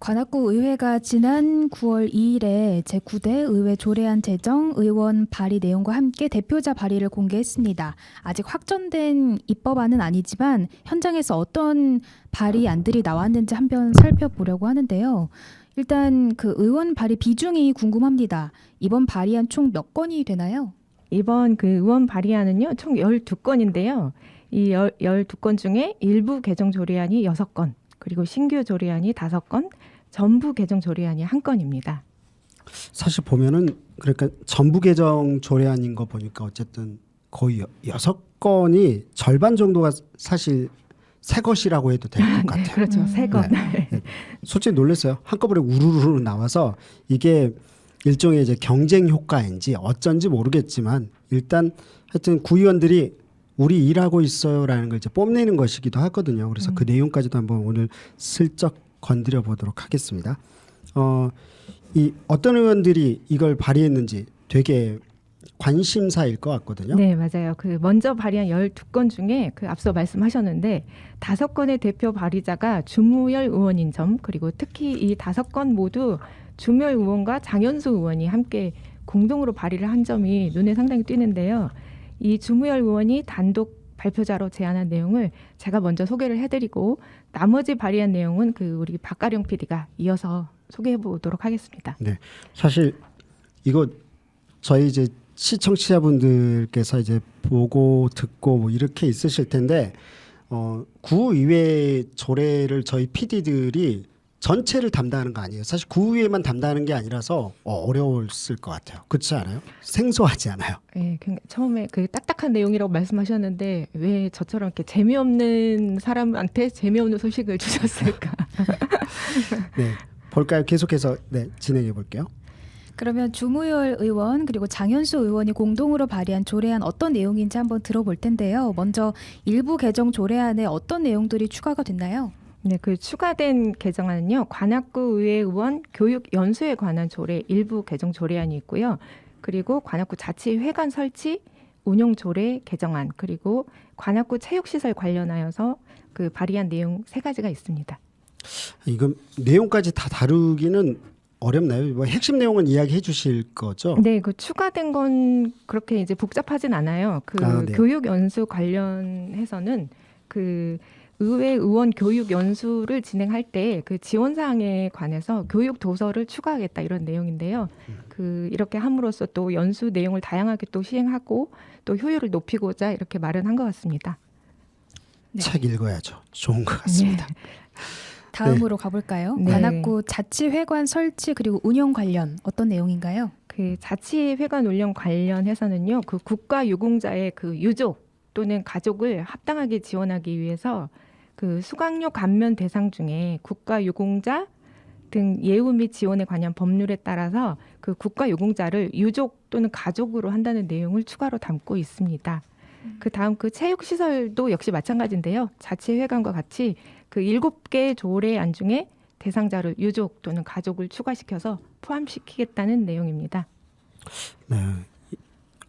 관악구 의회가 지난 9월 2일에 제9대 의회 조례안 제정 의원 발의 내용과 함께 대표자 발의를 공개했습니다. 아직 확정된 입법안은 아니지만 현장에서 어떤 발의안들이 나왔는지 한번 살펴보려고 하는데요. 일단 그 의원 발의 비중이 궁금합니다. 이번 발의안 총 몇 건이 되나요? 이번 그 의원 발의안은요, 총 12건인데요. 이 12건 중에 일부 개정 조례안이 6건, 그리고 신규 조례안이 5건, 전부 개정 조례안이 한 건입니다. 사실 보면은 그러니까 전부 개정 조례안인 거 보니까 어쨌든 거의 여- 여섯 건이 절반 정도가 사실 새 것이라고 해도 될 것 같아요. 그렇죠. 음. 세 건. 솔직히 놀랐어요. 한꺼번에 우르르 나와서 이게 일종의 이제 경쟁 효과인지 어쩐지 모르겠지만 일단 하여튼 구의원들이 우리 일하고 있어요라는 걸 이제 뽐내는 것이기도 하거든요. 그래서 그 내용까지도 한번 오늘 슬쩍 건드려 보도록 하겠습니다. 어, 이 어떤 의원들이 이걸 발의했는지 되게 관심사일 것 같거든요. 네, 맞아요. 그 먼저 발의한 12건 중에 그 앞서 말씀하셨는데 다섯 건의 대표 발의자가 주무열 의원인 점 그리고 특히 이 다섯 건 모두 주무열 의원과 장현수 의원이 함께 공동으로 발의를 한 점이 눈에 상당히 띄는데요. 이 주무열 의원이 단독 발표자로 제안한 내용을 제가 먼저 소개를 해드리고 나머지 발의한 내용은 그 우리 박가령 PD가 이어서 소개해 보도록 하겠습니다. 사실 이거 저희 이제 시청자분들께서 이제 보고 듣고 뭐 이렇게 있으실 텐데 어 구의회 조례를 저희 PD들이 전체를 담당하는 거 아니에요. 사실 구의회만 담당하는 게 아니라서 어, 어려웠을 것 같아요. 그렇지 않아요? 생소하지 않아요. 예, 굉장히 처음에 그 딱딱한 내용이라고 말씀하셨는데 왜 저처럼 이렇게 재미없는 사람한테 재미없는 소식을 주셨을까? 네. 볼까요? 계속해서 네, 진행해 볼게요. 그러면 주무열 의원 그리고 장현수 의원이 공동으로 발의한 조례안 어떤 내용인지 한번 들어볼 텐데요. 먼저 일부 개정 조례안에 어떤 내용들이 추가가 됐나요? 네, 그 추가된 개정안은요. 관악구 의회 의원 교육 연수에 관한 조례 일부 개정 조례안이 있고요. 그리고 관악구 자치회관 설치 운영 조례 개정안 그리고 관악구 체육시설 관련하여서 그 발의한 내용 세 가지가 있습니다. 이건 내용까지 다 다루기는 어렵나요? 뭐 핵심 내용은 이야기해 주실 거죠? 네, 그 추가된 건 그렇게 이제 복잡하진 않아요. 그 아, 네. 교육 연수 관련해서는 그 의회 의원 교육 연수를 진행할 때 그 지원 사항에 관해서 교육 도서를 추가하겠다 이런 내용인데요. 그 이렇게 함으로써 또 연수 내용을 다양하게 또 시행하고 또 효율을 높이고자 이렇게 마련한 것 같습니다. 네. 책 읽어야죠. 좋은 것 같습니다. 다음으로 가볼까요? 네. 관악구 자치회관 설치 그리고 운영 관련 어떤 내용인가요? 그 자치회관 운영 관련해서는요, 그 국가 유공자의 그 유족 또는 가족을 합당하게 지원하기 위해서 그 수강료 감면 대상 중에 국가 유공자 등 예우 및 지원에 관한 법률에 따라서 그 국가 유공자를 유족 또는 가족으로 한다는 내용을 추가로 담고 있습니다. 그 다음 그 체육 시설도 역시 마찬가지인데요. 자치 회관과 같이 그 일곱 개 조례 안 중에 대상자를 유족 또는 가족을 추가시켜서 포함시키겠다는 내용입니다. 네.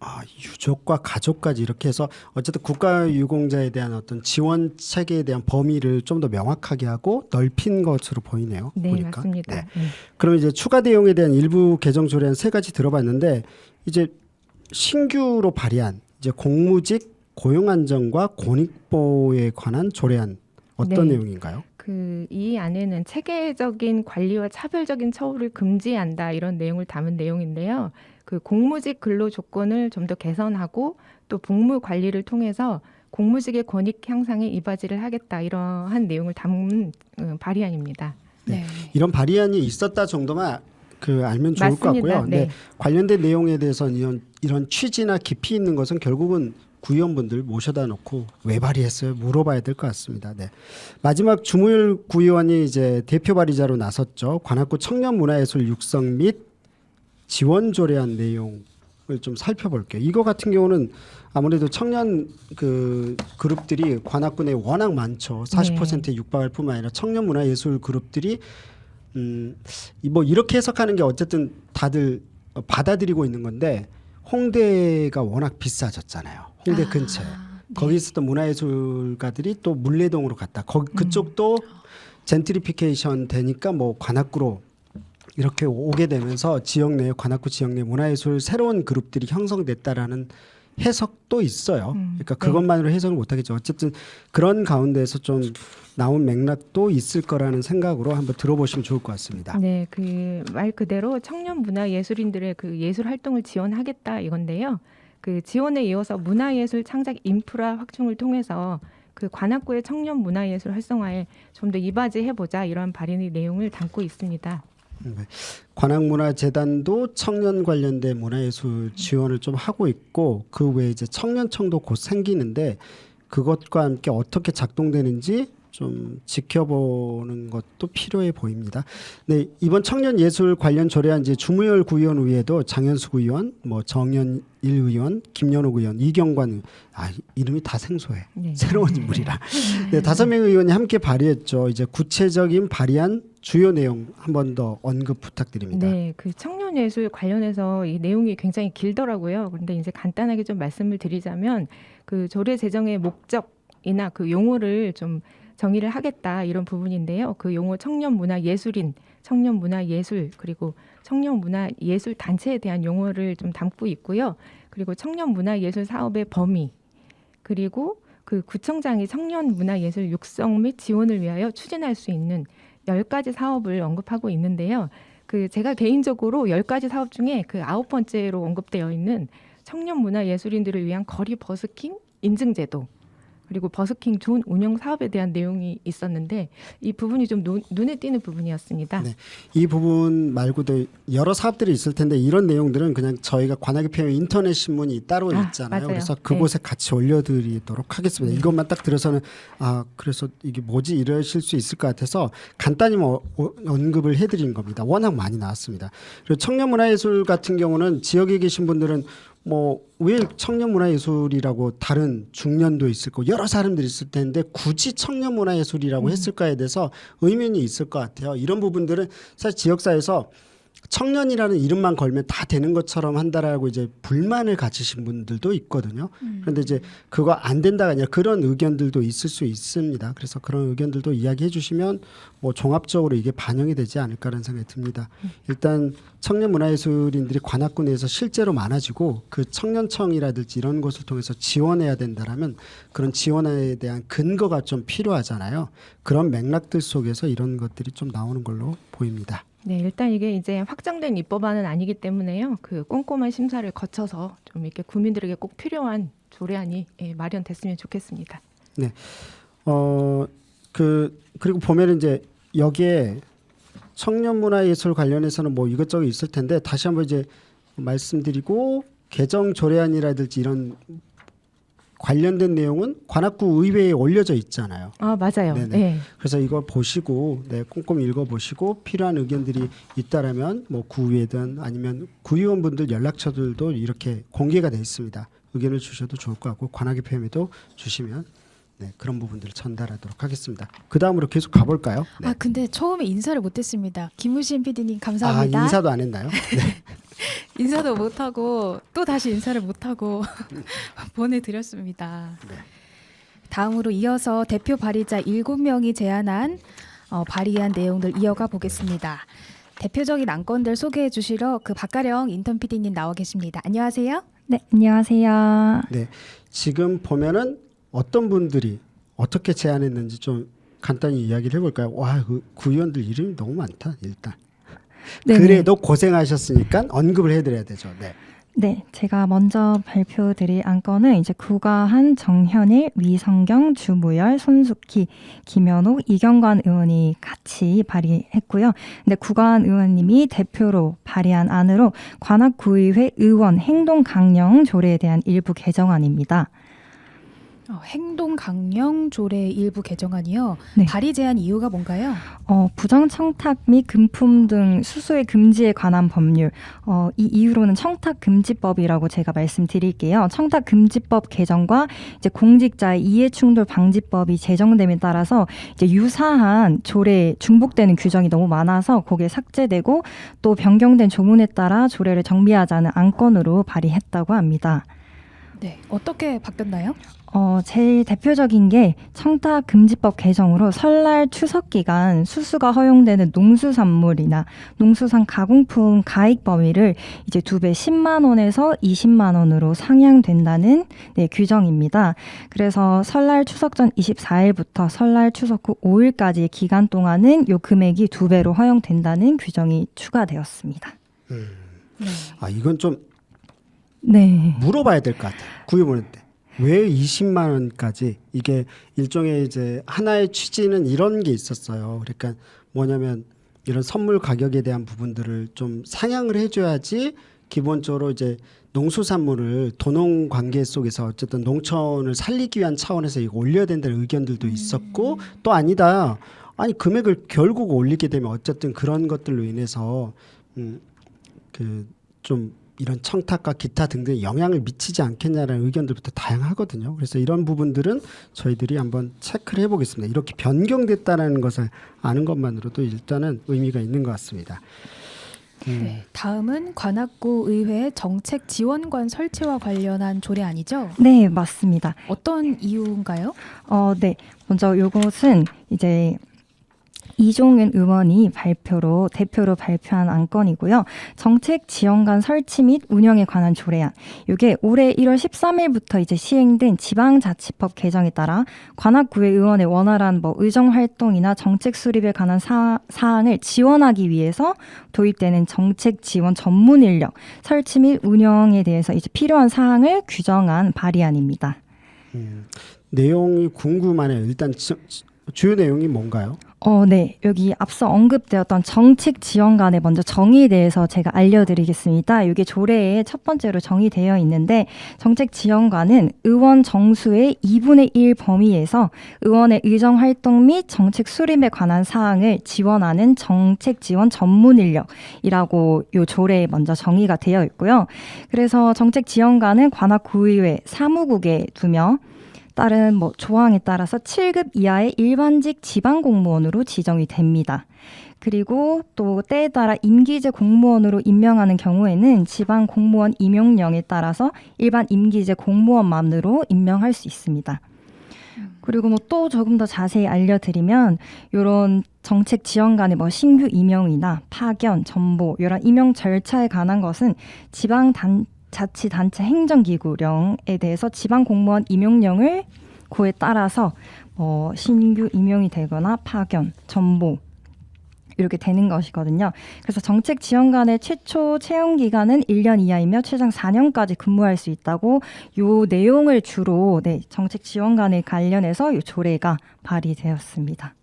아, 유족과 가족까지 이렇게 해서 어쨌든 국가 유공자에 대한 어떤 지원 체계에 대한 범위를 좀 더 명확하게 하고 넓힌 것으로 보이네요. 네, 보니까. 맞습니다. 네. 네. 그럼 이제 추가 내용에 대한 일부 개정 조례안 세 가지 들어봤는데 이제 신규로 발의한 이제 공무직 고용 안정과 권익보호에 관한 조례안 어떤 네. 내용인가요? 그 이 안에는 체계적인 관리와 차별적인 처우를 금지한다 이런 내용을 담은 내용인데요. 그 공무직 근로 조건을 좀 더 개선하고 또 복무 관리를 통해서 공무직의 권익 향상에 이바지를 하겠다 이러한 내용을 담은 음, 발의안입니다. 네. 이런 발의안이 있었다 정도만 그 알면 좋을 것 맞습니다. 같고요. 네. 관련된 내용에 대해서는 이런, 이런 취지나 깊이 있는 것은 결국은 구의원분들 모셔다 놓고 왜 발의했어요? 물어봐야 될 것 같습니다. 네. 마지막 주무일 구의원이 이제 대표 발의자로 나섰죠. 관악구 청년 문화예술 육성 및 지원 조례안 내용을 좀 살펴볼게요. 이거 같은 경우는 아무래도 청년 그 그룹들이 관악구 내에 워낙 많죠. 40%에 육박할 뿐만 아니라 청년 문화 예술 그룹들이 음, 이뭐 이렇게 해석하는 게 어쨌든 다들 어, 받아들이고 있는 건데 홍대가 워낙 비싸졌잖아요. 홍대 아, 근처에. 네. 거기 있었던 문화예술가들이 또 물레동으로 갔다. 거기 그쪽도 젠트리피케이션 되니까 뭐 관악구로 이렇게 오게 되면서 지역 내 관악구 지역 내 문화예술 새로운 그룹들이 형성됐다라는 해석도 있어요. 음, 그러니까 네. 그것만으로 해석을 못하겠죠. 어쨌든 그런 가운데서 좀 나온 맥락도 있을 거라는 생각으로 한번 들어보시면 좋을 것 같습니다. 네, 그 말 그대로 청년 문화 예술인들의 그 예술 활동을 지원하겠다 이건데요. 그 지원에 이어서 문화예술 창작 인프라 확충을 통해서 그 관악구의 청년 문화예술 활성화에 좀 더 이바지해 보자 이런 발의의 내용을 담고 있습니다. 관악문화재단도 청년 관련된 문화예술 지원을 좀 하고 있고 그 외에 이제 청년청도 곧 생기는데 그것과 함께 어떻게 작동되는지 좀 지켜보는 것도 필요해 보입니다. 네, 이번 청년 예술 관련 조례안 이제 주무열 구의원 외에도 장현수 구의원, 뭐 정연일 의원, 김연옥 의원, 이경관 의원, 아 이름이 다 생소해. 네. 새로운 인물이라. 네, 다섯 명의 의원이 함께 발의했죠. 이제 구체적인 발의안 주요 내용 한 번 더 언급 부탁드립니다. 네, 그 청년 예술 관련해서 이 내용이 굉장히 길더라고요. 그런데 이제 간단하게 좀 말씀을 드리자면 그 조례 제정의 목적 이나 그 용어를 좀 정의를 하겠다 이런 부분인데요. 그 용어 청년 문화 예술인, 청년 문화 예술 그리고 청년 문화 예술 단체에 대한 용어를 좀 담고 있고요. 그리고 청년 문화 예술 사업의 범위 그리고 그 구청장이 청년 문화 예술 육성 및 지원을 위하여 추진할 수 있는 열 가지 사업을 언급하고 있는데요. 그 제가 개인적으로 열 가지 사업 중에 그 아홉 번째로 언급되어 있는 청년 문화 예술인들을 위한 거리 버스킹 인증 제도 그리고 버스킹 존 운영 사업에 대한 내용이 있었는데 이 부분이 좀 눈, 눈에 띄는 부분이었습니다. 네. 이 부분 말고도 여러 사업들이 있을 텐데 이런 내용들은 그냥 저희가 관악의 표현 인터넷 신문이 따로 아, 있잖아요. 맞아요. 그래서 그곳에 같이 올려드리도록 하겠습니다. 네. 이것만 딱 들어서는 아 그래서 이게 뭐지 이러실 수 있을 것 같아서 간단히 뭐 어, 언급을 해드린 겁니다. 워낙 많이 나왔습니다. 그리고 청년 문화예술 같은 경우는 지역에 계신 분들은 뭐 왜 청년문화예술이라고 다른 중년도 있을 거고 여러 사람들이 있을 텐데 굳이 청년문화예술이라고 했을까에 대해서 의문이 있을 것 같아요. 이런 부분들은 사실 지역사회에서 청년이라는 이름만 걸면 다 되는 것처럼 한다라고 이제 불만을 가지신 분들도 있거든요. 그런데 이제 그거 안 된다가 아니라 그런 의견들도 있을 수 있습니다. 그래서 그런 의견들도 이야기해 주시면 뭐 종합적으로 이게 반영이 되지 않을까라는 생각이 듭니다. 일단 청년 문화예술인들이 관악구 내에서 실제로 많아지고 그 청년청이라든지 이런 것을 통해서 지원해야 된다라면 그런 지원에 대한 근거가 좀 필요하잖아요. 그런 맥락들 속에서 이런 것들이 좀 나오는 걸로 보입니다. 네, 일단 이게 이제 확정된 입법안은 아니기 때문에요. 그 꼼꼼한 심사를 거쳐서 좀 이렇게 국민들에게 꼭 필요한 조례안이 예, 마련됐으면 좋겠습니다. 어, 그, 그리고 보면 이제 여기에 청년 문화 예술 관련해서는 뭐 이것저것 있을 텐데 다시 한번 이제 말씀드리고 개정 조례안이라든지 이런 관련된 내용은 관악구 의회에 올려져 있잖아요. 아 맞아요. 네네. 네. 그래서 이걸 보시고 네, 꼼꼼히 읽어보시고 필요한 의견들이 있다라면 뭐 구의회든 아니면 구의원분들 연락처들도 이렇게 공개가 돼 있습니다. 의견을 주셔도 좋을 것 같고 관악의 표현에도 주시면 네, 그런 부분들을 전달하도록 하겠습니다. 그 다음으로 계속 가볼까요? 네. 아 근데 처음에 인사를 못했습니다. 김우신 PD님 아, 감사합니다. 인사도 안 했나요? 네. 인사도 못하고 또 다시 인사를 못하고 보내드렸습니다. 네. 다음으로 이어서 대표 발의자 7명이 제안한 어, 발의한 내용들 이어가 보겠습니다. 대표적인 안건들 소개해 주시러 그 박가령 인턴 PD님 나와 계십니다. 안녕하세요. 네, 안녕하세요. 네. 지금 보면은 어떤 분들이 어떻게 제안했는지 좀 간단히 이야기를 해볼까요? 와, 그 구의원들 이름이 너무 많다. 일단 네, 그래도 고생하셨으니까 언급을 해드려야 되죠. 네. 네, 제가 먼저 발표드릴 안건은 이제 구가한, 정현일, 위성경, 주무열, 손숙희, 김현옥, 이경관 의원이 같이 발의했고요. 근데 구가한 의원님이 대표로 발의한 안으로 관악구의회 의원 행동 강령 조례에 대한 일부 개정안입니다. 어, 행동 강령 조례 일부 개정안이요. 네. 발의 제한 이유가 뭔가요? 어, 부정 청탁 및 금품 등 수수의 금지에 관한 법률. 어, 이 이유로는 청탁 금지법이라고 제가 말씀드릴게요. 청탁 금지법 개정과 이제 공직자의 이해 충돌 방지법이 제정됨에 따라서 이제 유사한 조례 중복되는 규정이 너무 많아서 거기에 삭제되고 또 변경된 조문에 따라 조례를 정비하자는 안건으로 발의했다고 합니다. 네, 어떻게 바뀌었나요? 어, 제일 대표적인 게 청탁 금지법 개정으로 설날 추석 기간 수수가 허용되는 농수산물이나 농수산 가공품 가액 범위를 이제 두 배 10만 원에서 20만 원으로 상향된다는 네, 규정입니다. 그래서 설날 추석 전 24일부터 설날 추석 후 5일까지 기간 동안은 요 금액이 두 배로 허용된다는 규정이 추가되었습니다. 네. 아 이건 좀 네. 물어봐야 될 것 같아요. 구입을 때. 왜 20만 원까지 이게 일종의 이제 하나의 취지는 이런 게 있었어요. 그러니까 뭐냐면 이런 선물 가격에 대한 부분들을 좀 상향을 해줘야지 기본적으로 이제 농수산물을 도농 관계 속에서 어쨌든 농촌을 살리기 위한 차원에서 이거 올려야 된다는 의견들도 있었고 또 아니다. 아니 금액을 결국 올리게 되면 어쨌든 그런 것들로 인해서 음, 음그좀 이런 청탁과 기타 등등 영향을 미치지 않겠냐라는 의견들부터 다양하거든요. 그래서 이런 부분들은 저희들이 한번 체크를 해보겠습니다. 이렇게 변경됐다는 것을 아는 것만으로도 일단은 의미가 있는 것 같습니다. 음. 네, 다음은 관악구 의회 정책 지원관 설치와 관련한 조례안이죠. 네, 맞습니다. 어떤 이유인가요? 어, 네. 먼저 요것은 이제 이종윤 의원이 발표로 대표로 발표한 안건이고요. 정책 지원관 설치 및 운영에 관한 조례안. 이게 올해 1월 13일부터 이제 시행된 지방자치법 개정에 따라 관악구의 의원의 원활한 뭐 의정 활동이나 정책 수립에 관한 사, 사항을 지원하기 위해서 도입되는 정책 지원 전문 인력 설치 및 운영에 대해서 이제 필요한 사항을 규정한 발의안입니다. 음, 내용이 궁금하네요. 일단 주, 주요 내용이 뭔가요? 어, 네. 여기 앞서 언급되었던 정책 지원관의 먼저 정의에 대해서 제가 알려드리겠습니다. 이게 조례에 첫 번째로 정의되어 있는데 정책 지원관은 의원 정수의 2분의 1 범위에서 의원의 의정 활동 및 정책 수립에 관한 사항을 지원하는 정책 지원 전문 인력이라고 요 조례에 먼저 정의가 되어 있고요. 그래서 정책 지원관은 관악 구의회 사무국에 두며 따른 뭐 조항에 따라서 7급 이하의 일반직 지방 공무원으로 지정이 됩니다. 그리고 또 때에 따라 임기제 공무원으로 임명하는 경우에는 지방 공무원 임용령에 따라서 일반 임기제 공무원만으로 임명할 수 있습니다. 그리고 뭐 또 조금 더 자세히 알려드리면 이런 정책 지원관의 뭐 신규 임용이나 파견, 전보 이런 임용 절차에 관한 것은 지방 단 자치단체 행정기구령에 대해서 지방 공무원 임용령을 고에 따라서 뭐 신규 임용이 되거나 파견, 전보 이렇게 되는 것이거든요. 그래서 정책 지원관의 최초 채용 기간은 1년 이하이며 최장 4년까지 근무할 수 있다고 요 내용을 주로 네, 정책 지원관에 관련해서 요 조례가 발의되었습니다.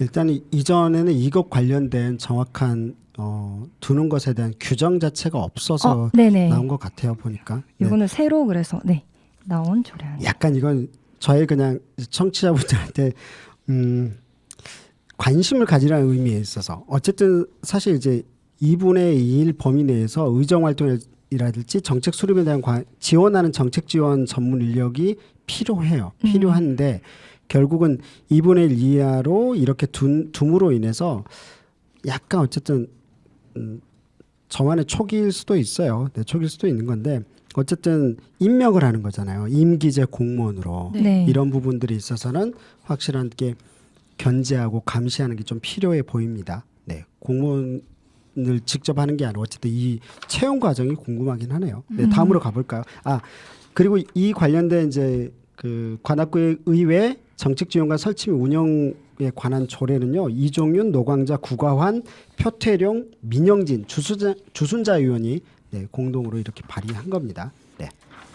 일단 이- 이전에는 이것 관련된 정확한 어, 두는 것에 대한 규정 자체가 없어서 어, 네네. 나온 것 같아요 보니까. 네. 요거는 새로 그래서 네 나온 조례입니다. 약간 이건 저의 그냥 청취자분들한테 음, 관심을 가지라는 의미에 있어서 어쨌든 사실 이제 2분의 2일 범위 내에서 의정 활동이라든지 정책 수립에 대한 관- 지원하는 정책 지원 전문 인력이 필요해요. 음. 필요한데 결국은 2분의 1 이하로 이렇게 둔, 둠으로 인해서 약간 어쨌든 음, 저만의 초기일 수도 있어요. 네, 초기일 수도 있는 건데 어쨌든 임명을 하는 거잖아요. 임기제 공무원으로 네. 네. 이런 부분들이 있어서는 확실한 게 견제하고 감시하는 게 좀 필요해 보입니다. 네, 공무원을 직접 하는 게 아니라 어쨌든 이 채용 과정이 궁금하긴 하네요. 네, 다음으로 가볼까요? 아 그리고 이 관련된 이제 그 관악구의 의회 정책지원관 설치 및 운영에 관한 조례는요 이종윤, 노광자, 구가환, 표태룡, 민영진, 주순자, 주순자 의원이 네, 공동으로 이렇게 발의한 겁니다. 네,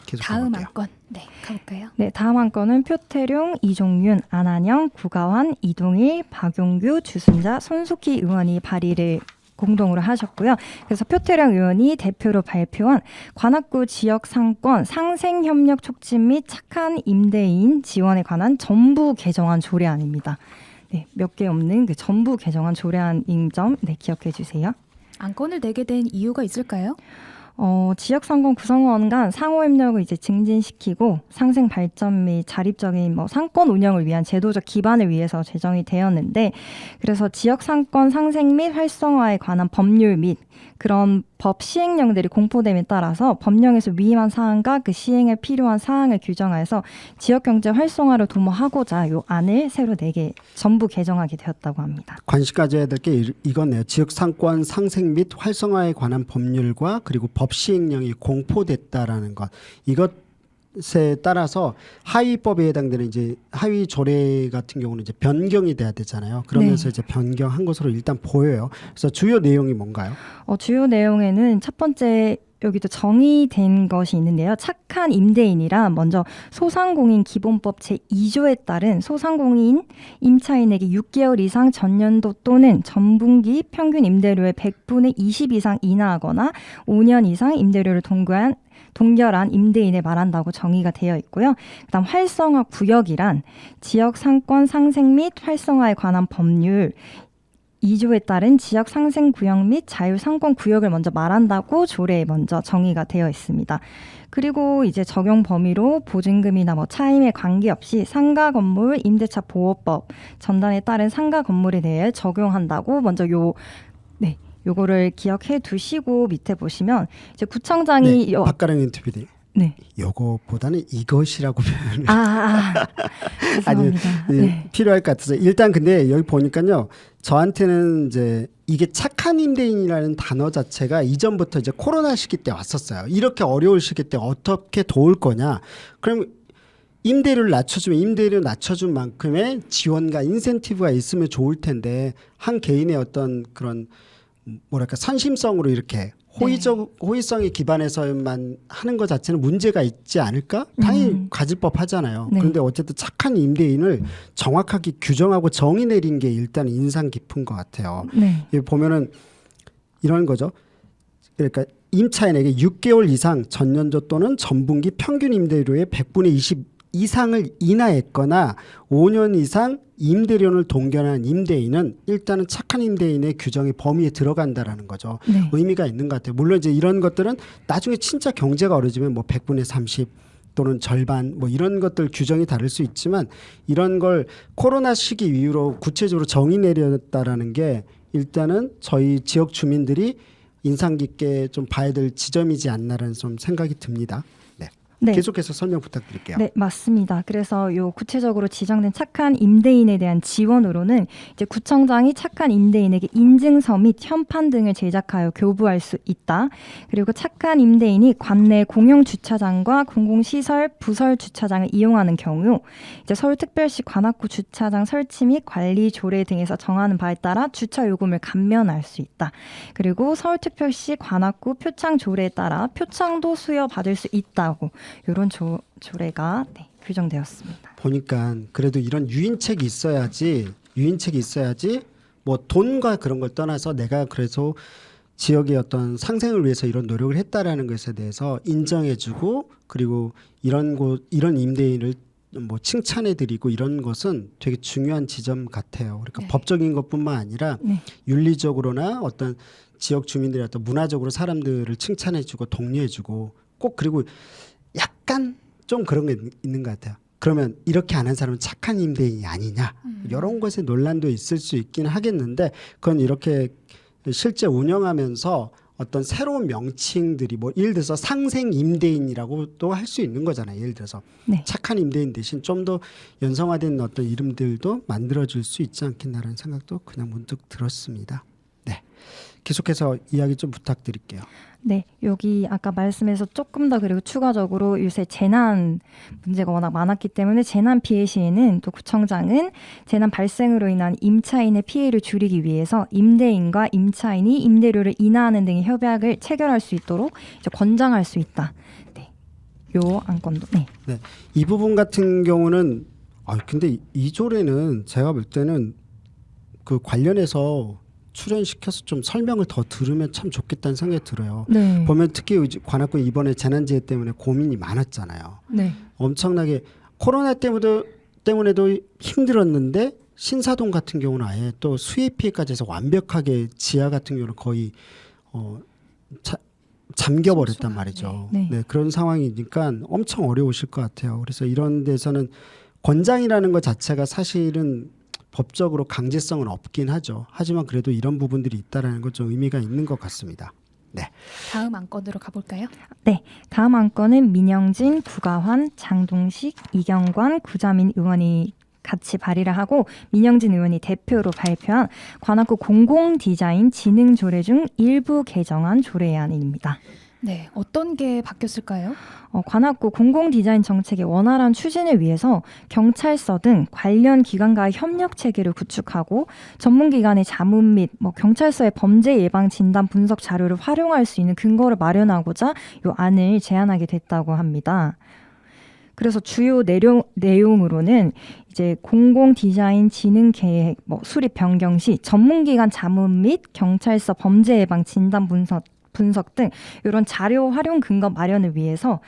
계속 다음 가볼게요. 안건 네 가볼까요? 네, 다음 한 건은 표태룡, 이종윤, 안한영, 구가환, 이동일, 박용규, 주순자, 손숙희 의원이 발의를 공동으로 하셨고요. 그래서 표태령 의원이 대표로 발표한 관악구 지역 상권 상생 협력 촉진 및 착한 임대인 지원에 관한 전부 개정안 조례안입니다. 네, 몇 개 없는 그 전부 개정안 조례안인 점 네, 기억해 주세요. 안건을 내게 된 이유가 있을까요? 어, 지역 상권 구성원 간 상호 협력을 이제 증진시키고 상생 발전 및 자립적인 뭐 상권 운영을 위한 제도적 기반을 위해서 제정이 되었는데 그래서 지역 상권 상생 및 활성화에 관한 법률 및 그런 법 시행령들이 공포됨에 따라서 법령에서 위임한 사항과 그 시행에 필요한 사항을 규정하여서 지역 경제 활성화를 도모하고자 요 안을 새로 네 개 전부 개정하게 되었다고 합니다. 관심 가져야 될 게 이거네요. 지역 상권 상생 및 활성화에 관한 법률과 그리고 법 시행령이 공포됐다라는 것. 이것 에 따라서 하위법에 해당되는 이제 하위 조례 같은 경우는 이제 변경이 돼야 되잖아요. 그러면서 네. 이제 변경한 것으로 일단 보여요. 그래서 주요 내용이 뭔가요? 어, 주요 내용에는 첫 번째 여기도 정의된 것이 있는데요. 착한 임대인이란 먼저 소상공인 기본법 제2조에 따른 소상공인 임차인에게 6개월 이상 전년도 또는 전분기 평균 임대료의 100분의 20 이상 인하하거나 5년 이상 임대료를 동거한 동결한 임대인을 말한다고 정의가 되어 있고요. 그다음 활성화 구역이란 지역 상권 상생 및 활성화에 관한 법률 2조에 따른 지역 상생 구역 및 자유 상권 구역을 먼저 말한다고 조례에 먼저 정의가 되어 있습니다. 그리고 이제 적용 범위로 보증금이나 뭐 차임에 관계없이 상가 건물 임대차 보호법 전단에 따른 상가 건물에 대해 적용한다고 먼저 요 네. 요거를 기억해 두시고 밑에 보시면 이제 구청장이 네, 요 박가령 인터뷰디. 네. 요거보다는 이것이라고 표현을 아, 아, 아니, 죄송합니다. 네, 네. 필요할 것 같아서 일단 근데 여기 보니까요 저한테는 이제 이게 착한 임대인이라는 단어 자체가 이전부터 이제 코로나 시기 때 왔었어요 이렇게 어려울 시기 때 어떻게 도울 거냐 그럼 임대료를 낮춰주면 임대료 낮춰준 만큼의 지원과 인센티브가 있으면 좋을 텐데 한 개인의 어떤 그런 뭐랄까 선심성으로 이렇게 호의적 호의성에 기반해서만 하는 것 자체는 문제가 있지 않을까? 당연히 음. 가질 법 하잖아요. 네. 그런데 어쨌든 착한 임대인을 정확하게 규정하고 정의 내린 게 일단 인상 깊은 것 같아요. 네. 보면은 이런 거죠. 그러니까 임차인에게 6개월 이상 전년도 또는 전분기 평균 임대료의 100분의 20 이상을 인하했거나 5년 이상 임대료를 동결한 임대인은 일단은 착한 임대인의 규정의 범위에 들어간다라는 거죠. 네. 의미가 있는 것 같아요. 물론 이제 이런 것들은 나중에 진짜 경제가 어려지면 뭐 100분의 30 또는 절반 뭐 이런 것들 규정이 다를 수 있지만 이런 걸 코로나 시기 이후로 구체적으로 정의 내렸다라는 게 일단은 저희 지역 주민들이 인상 깊게 좀 봐야 될 지점이지 않나라는 좀 생각이 듭니다. 네. 네. 계속해서 설명 부탁드릴게요. 네, 맞습니다. 그래서 요 구체적으로 지정된 착한 임대인에 대한 지원으로는 이제 구청장이 착한 임대인에게 인증서 및 현판 등을 제작하여 교부할 수 있다. 그리고 착한 임대인이 관내 공영 주차장과 공공시설 부설 주차장을 이용하는 경우 이제 서울특별시 관악구 주차장 설치 및 관리 조례 등에서 정하는 바에 따라 주차 요금을 감면할 수 있다. 그리고 서울특별시 관악구 표창 조례에 따라 표창도 수여받을 수 있다고 이런 조, 조례가 네, 규정되었습니다. 보니까 그래도 이런 유인책이 있어야지 유인책이 있어야지 뭐 돈과 그런 걸 떠나서 내가 그래서 지역의 어떤 상생을 위해서 이런 노력을 했다라는 것에 대해서 인정해주고 그리고 이런 곳 이런 임대인을 뭐 칭찬해드리고 이런 것은 되게 중요한 지점 같아요. 그러니까 네. 법적인 것뿐만 아니라 네. 윤리적으로나 어떤 지역 주민들의 어떤 문화적으로 사람들을 칭찬해주고 독려해주고 꼭 그리고 약간 좀 그런 게 있는 것 같아요. 그러면 이렇게 안 한 사람은 착한 임대인이 아니냐 이런 것에 논란도 있을 수 있긴 하겠는데 그건 이렇게 실제 운영하면서 어떤 새로운 명칭들이 뭐 예를 들어서 상생 임대인이라고도 할수 있는 거잖아요. 예를 들어서 네. 착한 임대인 대신 좀 더 연성화된 어떤 이름들도 만들어줄 수 있지 않겠나라는 생각도 그냥 문득 들었습니다. 네, 계속해서 이야기 좀 부탁드릴게요. 네, 여기 아까 말씀해서 조금 더 그리고 추가적으로 요새 재난 문제가 워낙 많았기 때문에 재난 피해 시에는 또 구청장은 재난 발생으로 인한 임차인의 피해를 줄이기 위해서 임대인과 임차인이 임대료를 인하하는 등의 협약을 체결할 수 있도록 이제 권장할 수 있다. 네, 요 안건도 네, 이 부분 같은 경우는 아 근데 이- 이 조례는 제가 볼 때는 그 관련해서 출연시켜서 좀 설명을 더 들으면 참 좋겠다는 생각이 들어요. 네, 보면 특히 관악군 이번에 재난지혜 때문에 고민이 많았잖아요. 네, 엄청나게 코로나 때문에도 때문에도 힘들었는데 신사동 같은 경우는 아예 또 수해 피해까지 해서 완벽하게 지하 같은 경우는 거의 어 자, 잠겨 버렸단 말이죠. 네. 네, 그런 상황이니까 엄청 어려우실 것 같아요. 그래서 이런 데서는 권장이라는 것 자체가 사실은 법적으로 강제성은 없긴 하죠. 하지만 그래도 이런 부분들이 있다라는 건 좀 의미가 있는 것 같습니다. 네. 다음 안건으로 가볼까요? 다음 안건은 민영진, 구가환, 장동식, 이경관, 구자민 의원이 같이 발의를 하고 민영진 의원이 대표로 발표한 관악구 공공 디자인 진흥 조례 중 일부 개정안 조례안입니다. 네, 어떤 게 바뀌었을까요? 어, 관악구 공공 디자인 정책의 원활한 추진을 위해서 경찰서 등 관련 기관과의 협력 체계를 구축하고 전문 기관의 자문 및 뭐 경찰서의 범죄 예방 진단 분석 자료를 활용할 수 있는 근거를 마련하고자 이 안을 제안하게 됐다고 합니다. 그래서 주요 내용, 내용으로는 이제 공공 디자인 진흥 계획 뭐 수립 변경 시 전문 기관 자문 및 경찰서 범죄 예방 진단 분석 분석 등 이런 자료 활용 근거 마련을 위해서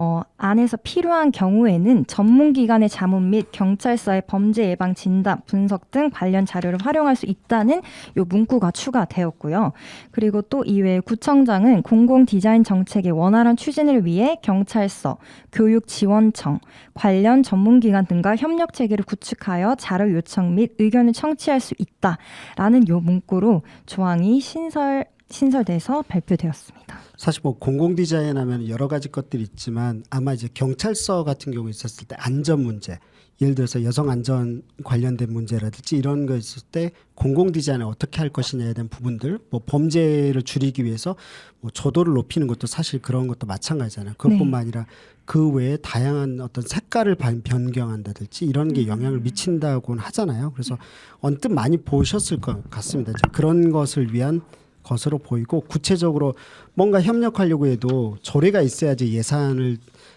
어, 안에서 필요한 경우에는 전문기관의 자문 및 경찰서의 범죄 예방 진단 분석 등 관련 자료를 활용할 수 있다는 요 문구가 추가되었고요. 그리고 또 이외에 구청장은 공공 디자인 정책의 원활한 추진을 위해 경찰서, 교육지원청, 관련 전문기관 등과 협력 체계를 구축하여 자료 요청 및 의견을 청취할 수 있다라는 요 문구로 조항이 신설 신설돼서 발표되었습니다. 사실 뭐 공공 디자인 하면 여러 가지 것들이 있지만 아마 이제 경찰서 같은 경우 있었을 때 안전 문제 예를 들어서 여성 안전 관련된 문제라든지 이런 거 있을 때 공공 디자인을 어떻게 할 것이냐에 대한 부분들 뭐 범죄를 줄이기 위해서 뭐 조도를 높이는 것도 사실 그런 것도 마찬가지잖아요. 그것뿐만 아니라 그 외에 다양한 어떤 색깔을 반- 변경한다든지 이런 게 영향을 미친다고는 하잖아요. 그래서 언뜻 많이 보셨을 것 같습니다. 그런 것을 위한 것으로 보이고 구체적으로 뭔가 협력하려고 해도 조례가 있어야지 예산을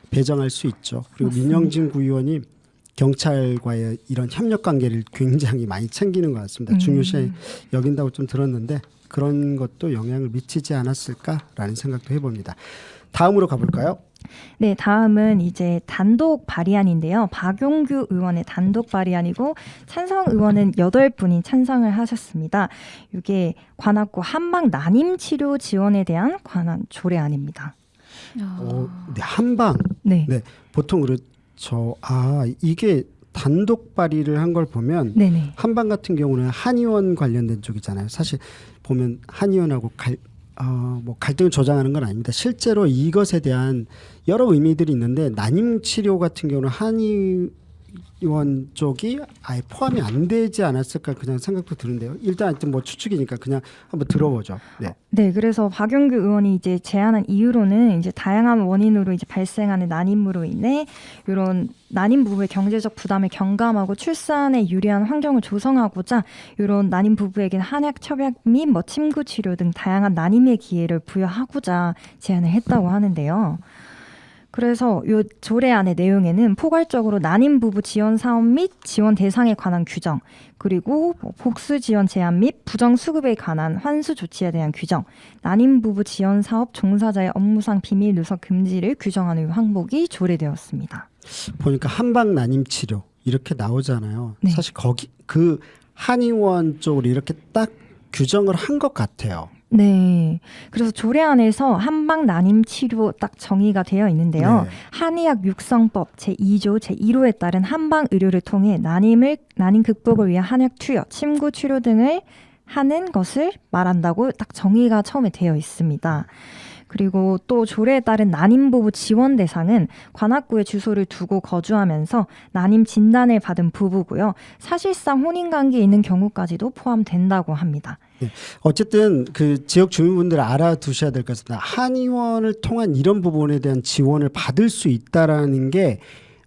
배정할 수 있죠. 그리고 민영진 구의원이 경찰과의 이런 협력 관계를 굉장히 많이 챙기는 것 같습니다. 중요시 여긴다고 좀 들었는데 그런 것도 영향을 미치지 않았을까라는 생각도 해봅니다. 다음으로 가볼까요? 네, 다음은 이제 단독 발의안인데요. 박용규 의원의 단독 발의안이고 찬성 의원은 여덟 분이 찬성을 하셨습니다. 이게 관악구 한방 난임 치료 지원에 대한 관한 조례안입니다. 아, 어, 네, 한방 네. 네. 보통 그렇죠. 아 이게 단독 발의를 한 걸 보면 네, 네. 한방 같은 경우는 한의원 관련된 쪽이잖아요. 사실 보면 한의원하고 갈, 어, 뭐 갈등을 조장하는 건 아닙니다. 실제로 이것에 대한 여러 의미들이 있는데 난임 치료 같은 경우는 한의 원 쪽이 아예 포함이 안 되지 않았을까 그냥 생각도 드는데요. 일단 뭐 추측이니까 그냥 한번 들어보죠. 네. 네, 그래서 박용규 의원이 이제 제안한 이유로는 이제 다양한 원인으로 이제 발생하는 난임으로 인해 이런 난임 부부의 경제적 부담을 경감하고 출산에 유리한 환경을 조성하고자 이런 난임 부부에게는 한약 처방 및 뭐 침구 치료 등 다양한 난임의 기회를 부여하고자 제안을 했다고 하는데요. 그래서 요 조례안의 내용에는 포괄적으로 난임 부부 지원 사업 및 지원 대상에 관한 규정, 그리고 뭐 복수 지원 제한 및 부정 수급에 관한 환수 조치에 대한 규정, 난임 부부 지원 사업 종사자의 업무상 비밀 누설 금지를 규정하는 항목이 조례되었습니다. 보니까 한방 난임 치료 이렇게 나오잖아요. 네. 사실 거기 그 한의원 쪽으로 이렇게 딱 규정을 한 것 같아요. 네. 그래서 조례 안에서 한방 난임 치료 딱 정의가 되어 있는데요. 네. 한의학 육성법 제2조 제1호에 따른 한방 의료를 통해 난임을 난임 극복을 위한 한약 투여, 침구 치료 등을 하는 것을 말한다고 딱 정의가 처음에 되어 있습니다. 그리고 또 조례에 따른 난임 부부 지원 대상은 관악구에 주소를 두고 거주하면서 난임 진단을 받은 부부고요. 사실상 혼인 관계에 있는 경우까지도 포함된다고 합니다. 어쨌든 그 지역 주민분들 알아두셔야 될 것 같습니다. 한의원을 통한 이런 부분에 대한 지원을 받을 수 있다라는 게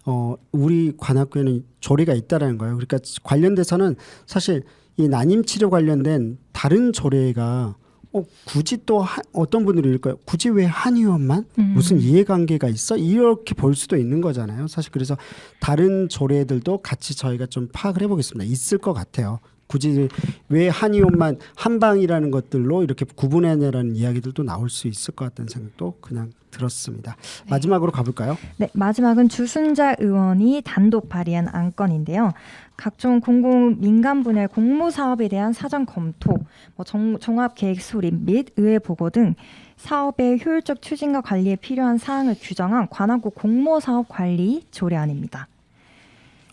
어, 우리 관악구에는 조례가 있다라는 거예요. 그러니까 관련돼서는 사실 이 난임 치료 관련된 다른 조례가 어, 굳이 또 하, 어떤 분들이 이럴까요? 굳이 왜 한의원만 음. 무슨 이해관계가 있어? 이렇게 볼 수도 있는 거잖아요. 사실 그래서 다른 조례들도 같이 저희가 좀 파악을 해보겠습니다. 있을 것 같아요. 굳이 왜 한의원만 한방이라는 것들로 이렇게 구분해내라는 이야기들도 나올 수 있을 것 같다는 생각도 그냥 들었습니다. 마지막으로 가볼까요? 네, 마지막은 주순자 의원이 단독 발의한 안건인데요. 각종 공공 민간 분야 공모 사업에 대한 사전 검토, 뭐 정- 종합 계획 수립 및 의회 보고 등 사업의 효율적 추진과 관리에 필요한 사항을 규정한 관악구 공모 사업 관리 조례안입니다.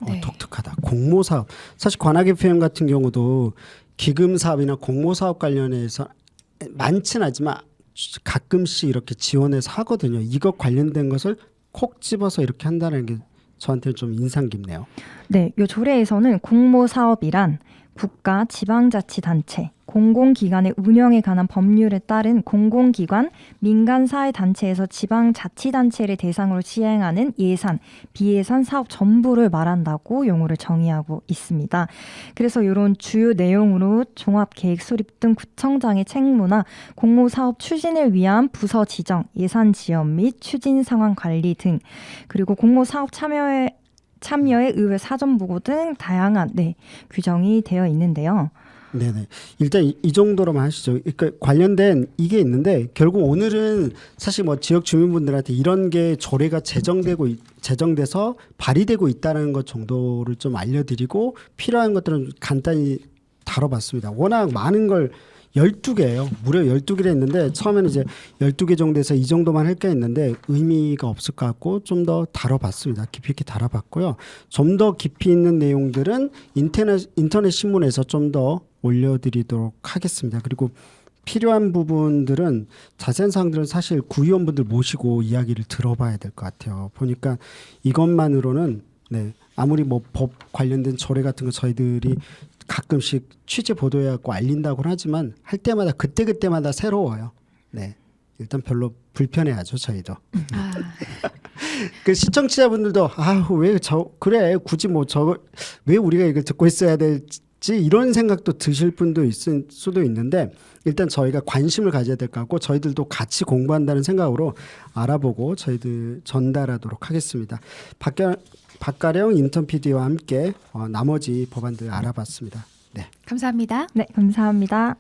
네. 어, 독특하다. 공모 사업. 사실 관악 FM 같은 경우도 기금 사업이나 공모 사업 관련해서 많진 않지만 가끔씩 이렇게 지원해서 하거든요. 이것 관련된 것을 콕 집어서 이렇게 한다는 게 저한테는 좀 인상 깊네요. 네, 요 조례에서는 공모 사업이란 국가 지방자치단체 공공기관의 운영에 관한 법률에 따른 공공기관 민간사회단체에서 지방자치단체를 대상으로 시행하는 예산, 비예산 사업 전부를 말한다고 용어를 정의하고 있습니다. 그래서 이런 주요 내용으로 종합계획 수립 등 구청장의 책무나 공모사업 추진을 위한 부서 지정, 예산 지원 및 추진 상황 관리 등 그리고 공모사업 참여에 참여의 의회 사전 보고 등 다양한 네, 규정이 되어 있는데요. 네네. 일단 이, 이 정도로만 하시죠. 그러니까 관련된 이게 있는데 결국 오늘은 사실 뭐 지역 주민분들한테 이런 게 조례가 제정되고 있- 제정돼서 발의되고 있다는 것 정도를 좀 알려드리고 필요한 것들은 간단히 다뤄봤습니다. 워낙 많은 걸 12개예요. 무려 12개를 했는데 처음에는 이제 12개 정도 해서 이 정도만 할게 있는데 의미가 없을 것 같고 좀 더 다뤄봤습니다. 깊이 있게 다뤄봤고요. 좀 더 깊이 있는 내용들은 인터넷, 인터넷 신문에서 좀 더 올려드리도록 하겠습니다. 그리고 필요한 부분들은 자세한 사항들은 사실 구의원분들 모시고 이야기를 들어봐야 될 것 같아요. 보니까 이것만으로는 네 아무리 뭐 법 관련된 조례 같은 거 저희들이 가끔씩 취재 보도해갖고 알린다고는 하지만 할 때마다 그때 그때마다 새로워요. 네 일단 별로 불편해하죠 저희도. 아, 그 시청자분들도 아 왜 저 그래 굳이 뭐저왜 우리가 이걸 듣고 있어야 될 지 이런 생각도 드실 분도 있을 수도 있는데 일단 저희가 관심을 가져야 될 것 같고 저희들도 같이 공부한다는 생각으로 알아보고 저희들 전달하도록 하겠습니다. 박가, 박가령 인턴 PD와 함께 어, 나머지 법안들 알아봤습니다. 네. 감사합니다. 네, 감사합니다.